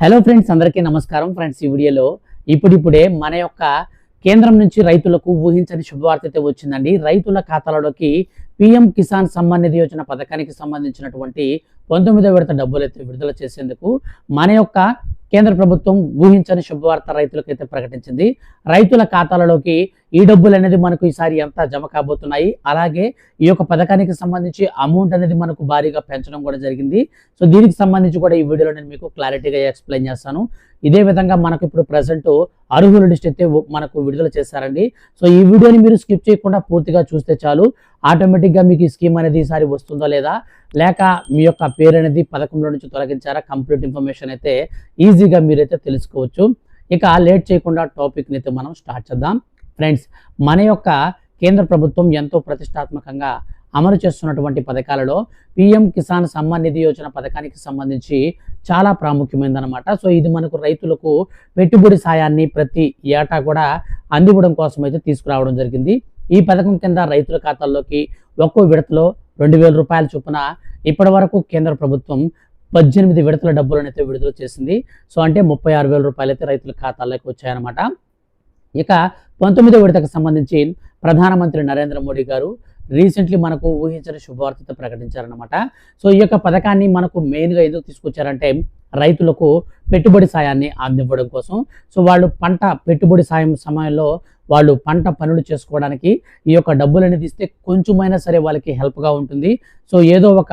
Hello friends అందరికీ నమస్కారం. Friends ఈ వీడియోలో ఇప్పుడిప్పుడే మన యొక్క కేంద్రం నుంచి రైతులకు ఊహించని శుభవార్త అయితే వచ్చిందండి. రైతుల ఖాతాలలోకి పిఎం కిసాన్ సమ్మాన్ నిధి యోజన పథకానికి సంబంధించినటువంటి పంతొమ్మిదో విడత డబ్బులు అయితే విడుదల చేసేందుకు మన యొక్క కేంద్ర ప్రభుత్వం ఊహించని శుభవార్త రైతులకైతే ప్రకటించింది. రైతుల ఖాతాలలోకి ఈ డబ్బులు అనేది మనకు ఈసారి ఎంత జమ కాబోతున్నాయి. అలాగే ఈ యొక్క పథకానికి సంబంధించి అమౌంట్ అనేది మనకు భారీగా పెంచడం కూడా జరిగింది. సో దీనికి సంబంధించి కూడా ఈ వీడియోలో నేను మీకు క్లారిటీగా ఎక్స్ప్లెయిన్ చేస్తాను. ఇదే విధంగా మనకు ఇప్పుడు ప్రజెంట్ అర్హుల లిస్ట్ అయితే మనకు విడుదల చేశారండి. సో ఈ వీడియోని మీరు స్కిప్ చేయకుండా పూర్తిగా చూస్తే చాలు. ఆటోమేటిక్గా మీకు ఈ స్కీమ్ అనేది ఈసారి వస్తుందో లేదా? లేక మీ యొక్క పేరు అనేది పథకంలో నుంచి తొలగించారా? కంప్లీట్ ఇన్ఫర్మేషన్ అయితే ఈజీగా మీరైతే తెలుసుకోవచ్చు. ఇక లేట్ చేయకుండా టాపిక్ని అయితే మనం స్టార్ట్ చేద్దాం. ఫ్రెండ్స్ మన యొక్క కేంద్ర ప్రభుత్వం ఎంతో ప్రతిష్టాత్మకంగా అమలు చేస్తున్నటువంటి పథకాలలో పిఎం కిసాన్ సమ్మాన్ నిధి యోజన పథకానికి సంబంధించి చాలా ప్రాముఖ్యమైందనమాట సో ఇది మనకు రైతులకు పెట్టుబడి సాయాన్ని ప్రతి ఏటా కూడా అందివ్వడం కోసం అయితే తీసుకురావడం జరిగింది. ఈ పథకం కింద రైతుల ఖాతాల్లోకి ఒక్కో విడతలో రెండు వేల రూపాయల చొప్పున ఇప్పటి వరకు కేంద్ర ప్రభుత్వం పద్దెనిమిది విడతల డబ్బులను అయితే విడుదల చేసింది. సో అంటే ముప్పై ఆరు వేల రూపాయలు అయితే రైతుల ఖాతాల్లోకి వచ్చాయన్నమాట. ఇక పంతొమ్మిదో విడతకు సంబంధించి ప్రధానమంత్రి నరేంద్ర మోడీ గారు రీసెంట్లీ మనకు ఊహించని శుభవార్తతో ప్రకటించారనమాట సో ఈ యొక్క పథకాన్ని మనకు మెయిన్గా ఎందుకు తీసుకొచ్చారంటే రైతులకు పెట్టుబడి సాయాన్ని అందివ్వడం కోసం. సో వాళ్ళు పంట పెట్టుబడి సాయం సమయంలో వాళ్ళు పంట పనులు చేసుకోవడానికి ఈ యొక్క డబ్బులు అనేది ఇస్తే కొంచెమైనా సరే వాళ్ళకి హెల్ప్గా ఉంటుంది. సో ఏదో ఒక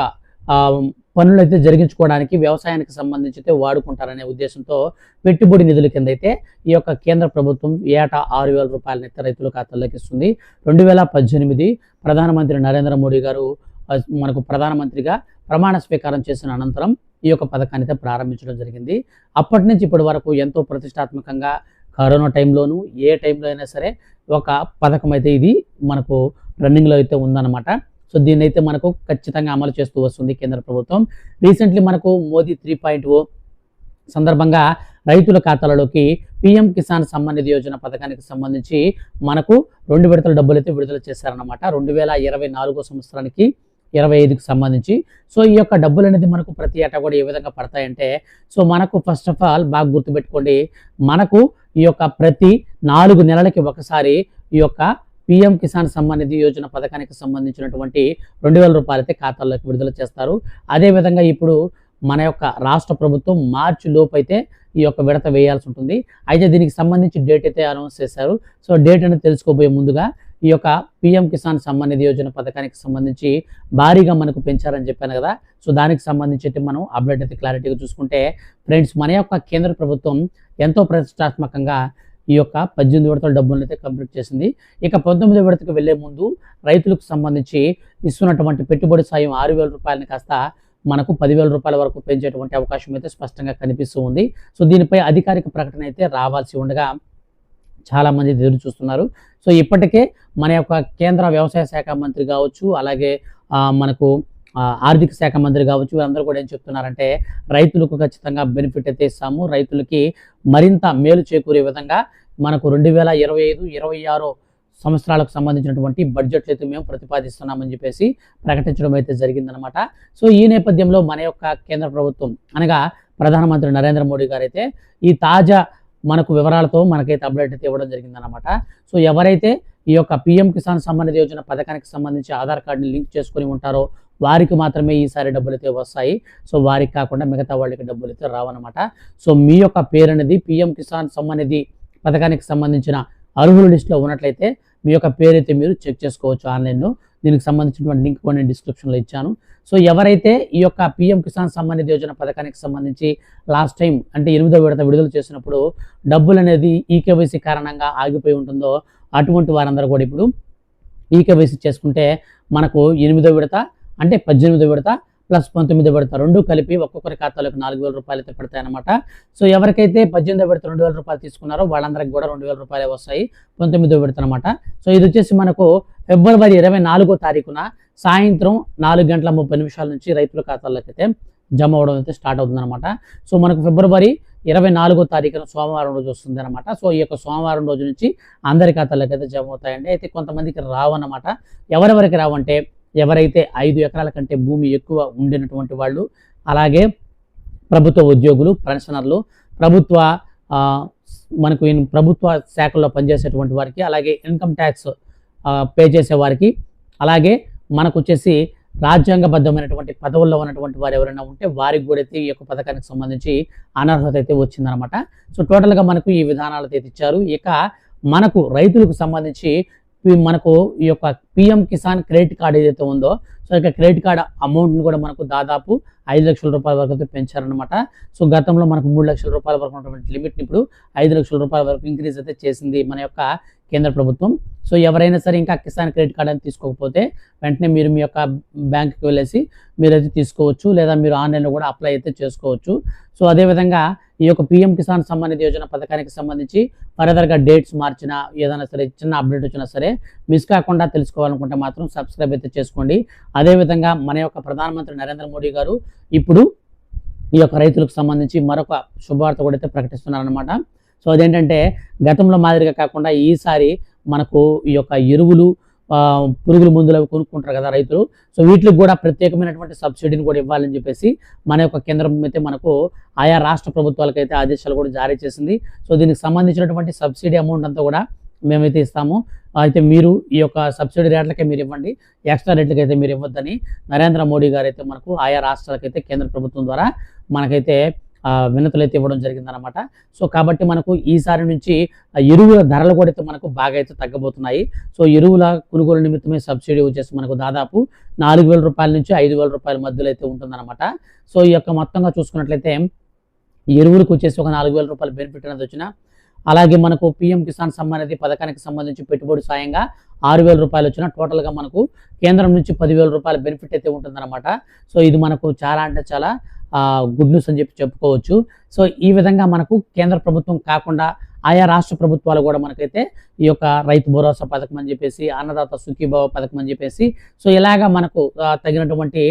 పనులు అయితే జరిగించుకోవడానికి వ్యవసాయానికి సంబంధించి అయితే వాడుకుంటారనే ఉద్దేశంతో పెట్టుబడి నిధుల కింద అయితే ఈ యొక్క కేంద్ర ప్రభుత్వం ఏటా ఆరు వేల రూపాయలని రైతుల ఖాతాల్లోకి ఇస్తుంది. రెండు వేల పద్దెనిమిది ప్రధానమంత్రి నరేంద్ర మోడీ గారు మనకు ప్రధానమంత్రిగా ప్రమాణ స్వీకారం చేసిన అనంతరం ఈ యొక్క పథకాన్ని అయితే ప్రారంభించడం జరిగింది. అప్పటి నుంచి ఇప్పటి వరకు ఎంతో ప్రతిష్టాత్మకంగా కరోనా టైంలోనూ ఏ టైంలో అయినా సరే ఒక పథకం అయితే ఇది మనకు రన్నింగ్లో అయితే ఉందన్నమాట. సో దీన్ని అయితే మనకు ఖచ్చితంగా అమలు చేస్తూ వస్తుంది కేంద్ర ప్రభుత్వం. రీసెంట్లీ మనకు మోదీ త్రీ పాయింట్ ఓ సందర్భంగా రైతుల ఖాతాలలోకి పిఎం కిసాన్ సమ్మాన్ నిధి యోజన పథకానికి సంబంధించి మనకు రెండు విడతల డబ్బులు అయితే విడుదల చేశారన్నమాట. రెండు వేల ఇరవై నాలుగో సంవత్సరానికి ఇరవై ఐదుకి సంబంధించి. సో ఈ యొక్క డబ్బులు అనేది మనకు ప్రతి ఏటా కూడా ఏ విధంగా పడతాయంటే సో మనకు ఫస్ట్ ఆఫ్ ఆల్ బాగా గుర్తుపెట్టుకోండి మనకు ఈ యొక్క ప్రతి నాలుగు నెలలకి ఒకసారి ఈ యొక్క పిఎం కిసాన్ సమ్మాన్ నిధి యోజన పథకానికి సంబంధించినటువంటి రెండు వేల రూపాయలు అయితే ఖాతాల్లోకి విడుదల చేస్తారు. అదేవిధంగా ఇప్పుడు మన యొక్క రాష్ట్ర ప్రభుత్వం మార్చి లోపు అయితే ఈ యొక్క విడత వేయాల్సి ఉంటుంది. అయితే దీనికి సంబంధించి డేట్ అయితే అనౌన్స్ చేశారు. సో డేట్ అనేది తెలుసుకోబోయే ముందుగా ఈ యొక్క పిఎం కిసాన్ సమ్మాన్ నిధి యోజన పథకానికి సంబంధించి భారీగా మనకు పెంచారని చెప్పాను కదా. సో దానికి సంబంధించి మనం అప్డేట్ అయితే క్లారిటీగా చూసుకుంటే ఫ్రెండ్స్ మన యొక్క కేంద్ర ప్రభుత్వం ఎంతో ప్రతిష్టాత్మకంగా ఈ యొక్క పద్దెనిమిది విడతల డబ్బులను అయితే కంప్లీట్ చేసింది. ఇక పంతొమ్మిది విడతకు వెళ్ళే ముందు రైతులకు సంబంధించి ఇస్తున్నటువంటి పెట్టుబడి సాయం ఆరు వేల రూపాయలని కాస్త మనకు పదివేల రూపాయల వరకు పెంచేటువంటి అవకాశం అయితే స్పష్టంగా కనిపిస్తూ ఉంది. సో దీనిపై అధికారిక ప్రకటన అయితే రావాల్సి ఉండగా చాలామంది ఎదురు చూస్తున్నారు. సో ఇప్పటికే మన యొక్క కేంద్ర వ్యవసాయ శాఖ మంత్రి కావచ్చు అలాగే మనకు ఆర్థిక శాఖ మంత్రి కావచ్చు వీళ్ళందరూ కూడా ఏం చెప్తున్నారంటే రైతులకు ఖచ్చితంగా బెనిఫిట్ అయితే ఇస్తాము. రైతులకి మరింత మేలు చేకూరే విధంగా మనకు రెండు వేల ఇరవై ఐదు ఇరవై ఆరు సంవత్సరాలకు సంబంధించినటువంటి బడ్జెట్లు అయితే మేము ప్రతిపాదిస్తున్నామని చెప్పేసి ప్రకటించడం అయితే జరిగిందనమాట సో ఈ నేపథ్యంలో మన యొక్క కేంద్ర ప్రభుత్వం అనగా ప్రధానమంత్రి నరేంద్ర మోడీ గారు అయితే ఈ తాజా మనకు వివరాలతో మనకైతే అప్డేట్ అయితే ఇవ్వడం జరిగిందనమాట సో ఎవరైతే ఈ యొక్క పిఎం కిసాన్ సమ్మాన్ యోజన పథకానికి సంబంధించి ఆధార్ కార్డుని లింక్ చేసుకొని ఉంటారో వారికి మాత్రమే ఈసారి డబ్బులు అయితే వస్తాయి. సో వారికి కాకుండా మిగతా వాళ్ళకి డబ్బులు అయితే రావన్నమాట. సో మీ యొక్క పేరు అనేది పిఎం కిసాన్ సమ్మాన్ నిధి పథకానికి సంబంధించిన అర్హుల లిస్టులో ఉన్నట్లయితే మీ యొక్క పేరు అయితే మీరు చెక్ చేసుకోవచ్చు ఆన్లైన్లో. దీనికి సంబంధించినటువంటి లింక్ కూడా నేను డిస్క్రిప్షన్లో ఇచ్చాను. సో ఎవరైతే ఈ యొక్క పిఎం కిసాన్ సమ్మాన్ నిధి యోజన పథకానికి సంబంధించి లాస్ట్ టైం అంటే ఎనిమిదో విడత విడుదల చేసినప్పుడు డబ్బులు అనేది ఈకేవైసీ కారణంగా ఆగిపోయి ఉంటుందో అటువంటి వారందరూ కూడా ఇప్పుడు ఈకేవైసీ చేసుకుంటే మనకు ఎనిమిదో విడత అంటే పద్దెనిమిదో విడత ప్లస్ పంతొమ్మిది విడత రెండు కలిపి ఒక్కొక్కరి ఖాతాలోకి నాలుగు వేల రూపాయలు అయితే పడతాయన్నమాట. సో ఎవరికైతే పద్దెనిమిది విడత రెండు వేల రూపాయలు తీసుకున్నారో వాళ్ళందరికి కూడా రెండు వేల రూపాయలే వస్తాయి పంతొమ్మిదో విడత అనమాట సో ఇది వచ్చేసి మనకు ఫిబ్రవరి ఇరవై నాలుగో తారీఖున సాయంత్రం నాలుగు గంటల ముప్పై నిమిషాల నుంచి రైతుల ఖాతాల్లోకి అయితే జమ అవడం అయితే స్టార్ట్ అవుతుందన్నమాట. సో మనకు ఫిబ్రవరి ఇరవై నాలుగో తారీఖున సోమవారం రోజు వస్తుంది అనమాట సో ఈ యొక్క సోమవారం రోజు నుంచి అందరి ఖాతాలకు అయితే జమ అవుతాయండి. అయితే కొంతమందికి రావన్నమాట. ఎవరెవరికి రావంటే ఎవరైతే ఐదు ఎకరాల కంటే భూమి ఎక్కువ ఉండినటువంటి వాళ్ళు అలాగే ప్రభుత్వ ఉద్యోగులు పెన్షనర్లు ప్రభుత్వ మనకు ప్రభుత్వ శాఖల్లో పనిచేసేటువంటి వారికి అలాగే ఇన్కమ్ ట్యాక్స్ పే చేసే వారికి అలాగే మనకు వచ్చేసి రాజ్యాంగబద్ధమైనటువంటి పదవుల్లో ఉన్నటువంటి వారు ఎవరైనా ఉంటే వారికి కూడా అయితే ఈ యొక్క పథకానికి సంబంధించి అనర్హత అయితే వచ్చిందనమాట సో టోటల్గా మనకు ఈ విధానాలు అయితే ఇచ్చారు. ఇక మనకు రైతులకు సంబంధించి మనకు ఈ యొక్క పిఎం కిసాన్ క్రెడిట్ కార్డు ఏదైతే ఉందో సో ఇక క్రెడిట్ కార్డ్ అమౌంట్ని కూడా మనకు దాదాపు ఐదు లక్షల రూపాయల వరకు అయితే పెంచారనమాట సో గతంలో మనకు మూడు లక్షల రూపాయల వరకు ఉన్నటువంటి లిమిట్ని ఇప్పుడు ఐదు లక్షల రూపాయల వరకు ఇంక్రీజ్ అయితే చేసింది మన యొక్క కేంద్ర ప్రభుత్వం. సో ఎవరైనా సరే ఇంకా కిసాన్ క్రెడిట్ కార్డ్ అని తీసుకోకపోతే వెంటనే మీరు మీ యొక్క బ్యాంక్కి వెళ్ళేసి మీరైతే తీసుకోవచ్చు లేదా మీరు ఆన్లైన్లో కూడా అప్లై అయితే చేసుకోవచ్చు. సో అదేవిధంగా ఈ యొక్క పిఎం కిసాన్ సంబంధిత యోజన పథకానికి సంబంధించి ఫర్దర్గా డేట్స్ మార్చినా ఏదైనా సరే చిన్న అప్డేట్ వచ్చినా సరే మిస్ కాకుండా తెలుసుకోవాలనుకుంటే మాత్రం సబ్స్క్రైబ్ అయితే చేసుకోండి. అదేవిధంగా మన యొక్క ప్రధానమంత్రి నరేంద్ర మోడీ గారు ఇప్పుడు ఈ యొక్క రైతులకు సంబంధించి మరొక శుభవార్త కూడా అయితే ప్రకటిస్తున్నారనమాట సో అదేంటంటే గతంలో మాదిరిగా కాకుండా ఈసారి మనకు ఈ యొక్క ఎరువులు పురుగుల మందులు అవి కొనుక్కుంటారు కదా రైతులు. సో వీటికి కూడా ప్రత్యేకమైనటువంటి సబ్సిడీని కూడా ఇవ్వాలని చెప్పేసి మన యొక్క కేంద్రం అయితే మనకు ఆయా రాష్ట్ర ప్రభుత్వాలకైతే ఆదేశాలు కూడా జారీ చేసింది. సో దీనికి సంబంధించినటువంటి సబ్సిడీ అమౌంట్ అంతా కూడా మేమైతే ఇస్తాము. అయితే మీరు ఈ యొక్క సబ్సిడీ రేట్లకే మీరు ఇవ్వండి. ఎక్స్ట్రా రేట్లకి అయితే మీరు ఇవ్వద్దని నరేంద్ర మోడీ గారు అయితే మనకు ఆయా రాష్ట్రాలకైతే కేంద్ర ప్రభుత్వం ద్వారా మనకైతే వినతులు అయితే ఇవ్వడం జరిగిందనమాట సో కాబట్టి మనకు ఈసారి నుంచి ఎరువుల ధరలు కూడా అయితే మనకు బాగా అయితే తగ్గబోతున్నాయి. సో ఎరువుల కొనుగోలు నిమిత్తమే సబ్సిడీ వచ్చేసి మనకు దాదాపు నాలుగు వేల రూపాయల నుంచి ఐదు వేల రూపాయల మధ్యలో అయితే ఉంటుందన్నమాట. సో ఈ యొక్క మొత్తంగా చూసుకున్నట్లయితే ఎరువులకు వచ్చేసి ఒక నాలుగు వేల రూపాయల బెనిఫిట్ అనేది వచ్చిన అలాగే మనకు పిఎం కిసాన్ సమ్మాన్ నిధి పథకానికి సంబంధించి పెట్టుబడి సాయంగా ఆరు వేల రూపాయలు వచ్చిన టోటల్గా మనకు కేంద్రం నుంచి పదివేల రూపాయల బెనిఫిట్ అయితే ఉంటుందన్నమాట. సో ఇది మనకు చాలా అంటే చాలా గుడ్ న్యూస్ అని చెప్పి చెప్పుకోవచ్చు. సో ఈ విధంగా మనకు కేంద్ర ప్రభుత్వం కాకుండా ఆయా రాష్ట్ర ప్రభుత్వాలు కూడా మనకైతే ఈ యొక్క రైతు భరోసా పథకం అని చెప్పేసి అన్నదాత సుఖీభావ పథకం అని చెప్పేసి సో ఇలాగా మనకు తగినటువంటి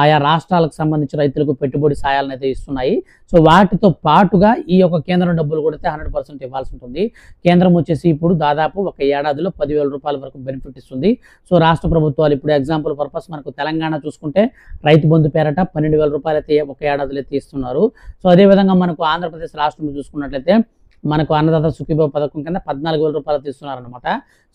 ఆయా రాష్ట్రాలకు సంబంధించి రైతులకు పెట్టుబడి సాయాలను అయితే ఇస్తున్నాయి. సో వాటితో పాటుగా ఈ యొక్క కేంద్రం డబ్బులు కూడా హండ్రెడ్ పర్సెంట్ ఇవ్వాల్సి ఉంటుంది. కేంద్రం వచ్చేసి ఇప్పుడు దాదాపు ఒక ఏడాదిలో పదివేల రూపాయల వరకు బెనిఫిట్ ఇస్తుంది. సో రాష్ట్ర ప్రభుత్వాలు ఇప్పుడు ఎగ్జాంపుల్ పర్పస్ మనకు తెలంగాణ చూసుకుంటే రైతు బంధు పేరట పన్నెండు వేల రూపాయలు అయితే ఒక ఏడాదిలో అయితే ఇస్తున్నారు. సో అదేవిధంగా మనకు ఆంధ్రప్రదేశ్ రాష్ట్రంలో చూసుకున్నట్లయితే మనకు అన్నదాత సుఖీభావ పథకం కింద పద్నాలుగు వేల రూపాయలు తీస్తున్నారనమాట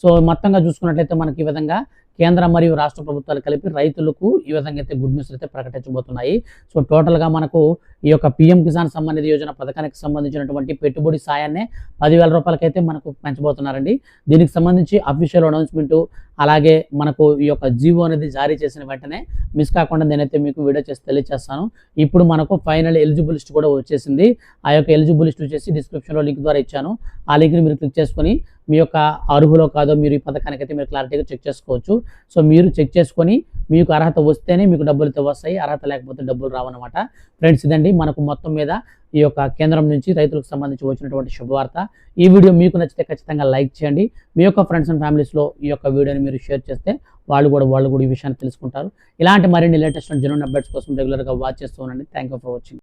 సో మొత్తంగా చూసుకున్నట్లయితే మనకి ఈ విధంగా కేంద్ర మరియు రాష్ట్ర ప్రభుత్వాలు కలిపి రైతులకు ఈ విధంగా అయితే గుడ్ న్యూస్ అయితే ప్రకటించబోతున్నాయి. సో టోటల్గా మనకు ఈ యొక్క పిఎం కిసాన్ సమ్మాన్ నిధి యోజన పథకానికి సంబంధించినటువంటి పెట్టుబడి సాయాన్ని పదివేల రూపాయలకైతే మనకు పెంచబోతున్నారండి. దీనికి సంబంధించి అఫీషియల్ అనౌన్స్మెంట్ అలాగే మనకు ఈ యొక్క జీవో అనేది జారీ చేసిన వెంటనే మిస్ కాకుండా నేనైతే మీకు వీడియో చేసి తెలియజేస్తాను ఇప్పుడు మనకు ఫైనల్ ఎలిజిబుల్ లిస్ట్ కూడా వచ్చేసింది. ఆ యొక్క ఎలిజిబుల్ లిస్ట్ వచ్చేసి డిస్క్రిప్షన్లో లింక్ ద్వారా ఇచ్చాను. ఆ లింక్ని మీరు క్లిక్ చేసుకొని మీ యొక్క అర్హులో కాదో మీరు ఈ పథకానికి అయితే మీరు క్లారిటీగా చెక్ చేసుకోవచ్చు. సో మీరు చెక్ చేసుకొని మీకు అర్హత వస్తేనే మీకు డబ్బులు అయితే వస్తాయి. అర్హత లేకపోతే డబ్బులు రావన్నమాట. ఫ్రెండ్స్ ఇదండి మనకు మొత్తం మీద ఈ యొక్క కేంద్రం నుంచి రైతులకు సంబంధించి వచ్చినటువంటి శుభవార్త. ఈ వీడియో మీకు నచ్చితే ఖచ్చితంగా లైక్ చేయండి. మీ యొక్క ఫ్రెండ్స్ అండ్ ఫ్యామిలీస్లో ఈ యొక్క వీడియోని మీరు షేర్ చేస్తే వాళ్ళు కూడా వాళ్ళు కూడా ఈ విషయాన్ని తెలుసుకుంటారు. ఇలాంటి మరిన్ని లేటెస్ట్ జనరల్ అప్డేట్స్ కోసం రెగ్యులర్గా వాచ్ చేస్తూ ఉండండి. Thank you for watching